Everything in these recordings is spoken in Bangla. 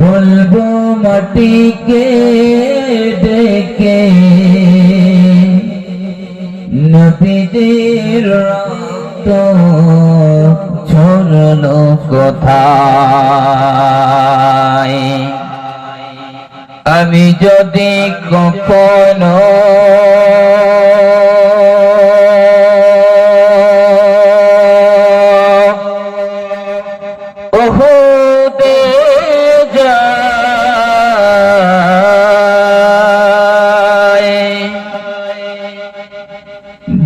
বলব মাটিকে ডেকে নবীদের রক্ত ছড়লো কোথায় আমি যদি কখনো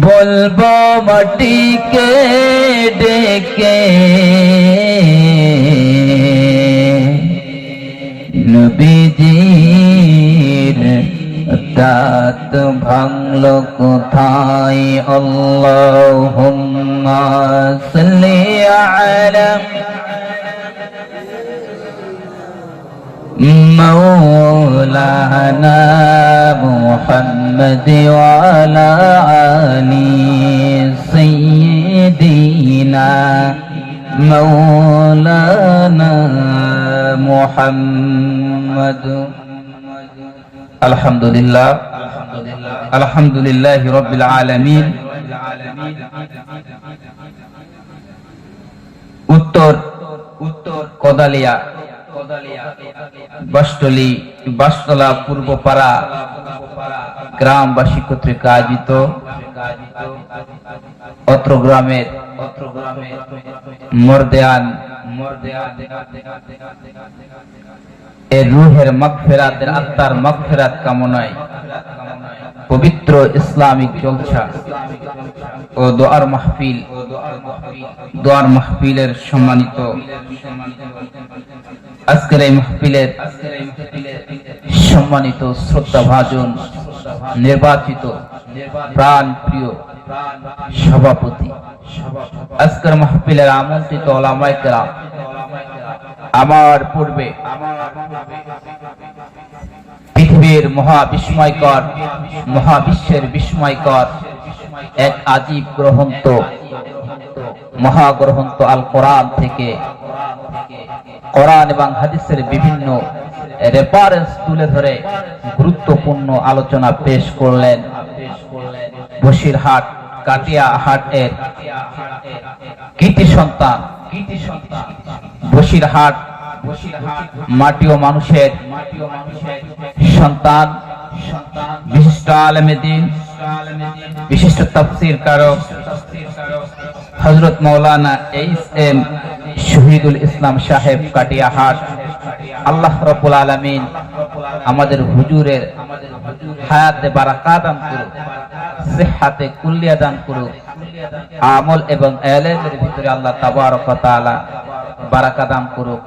বলব মাটিকে ডেকে নবীজির দাঁত ভাঙল কোথায় আল্লাহুম্মা সাল্লি আলা مولانا محمد وعلى آل سيدنا مولانا محمد الحمد لله الحمد لله رب العالمين উত্তর উত্তর কদালিয়া বাসটলি বাসতলা পূর্বপাড়া গ্রামবাসী কর্তৃক আয়োজিত অত্র গ্রামের মর্দেয়ান এর রুহের মগফেরাতের আত্মার মগফেরাত কামনায় পবিত্র ইসলামিক জলসা ও দোয়ার মাহফিল, দোয়ার মাহফিলের সম্মানিত আজকের এই মাহফিলের সম্মানিত শ্রদ্ধা ভাজন নির্বাচিত প্রাণ প্রিয় সভাপতি। আজকের মাহফিলের আমন্ত্রিত ওলামাইকেরা, আমার পূর্বে পৃথিবীর মহা বিস্ময়কর মহাবিশ্বের বিস্ময়কর এক আজীব গ্রহন্ত, মহাগ্রহন্ত আল কোরআন থেকে কোরআন এবং হাদিসের বিভিন্ন রেফারেন্স তুলে ধরে গুরুত্বপূর্ণ আলোচনা পেশ করলেন বসিরহাট কাটিয়া হাটের কৃতি সন্তান, বসিরহাট মাটি ও মানুষের সন্তান, বিশিষ্ট আলমেদিন বিশিষ্ট তফসির কারক হজরত মৌলানা এইস এম শহীদুল ইসলাম সাহেব কাটিয়াহাট আল্লাহ রব্বুল আলামিন আমাদের হুজুরের হায়াতে বারাকা দান করুক সেহাতে কুল্লিয়া দান করুক, আমল এবং এলেমের ভিতরে আল্লাহ তাবারক তাআলা বারাকা দান করুক।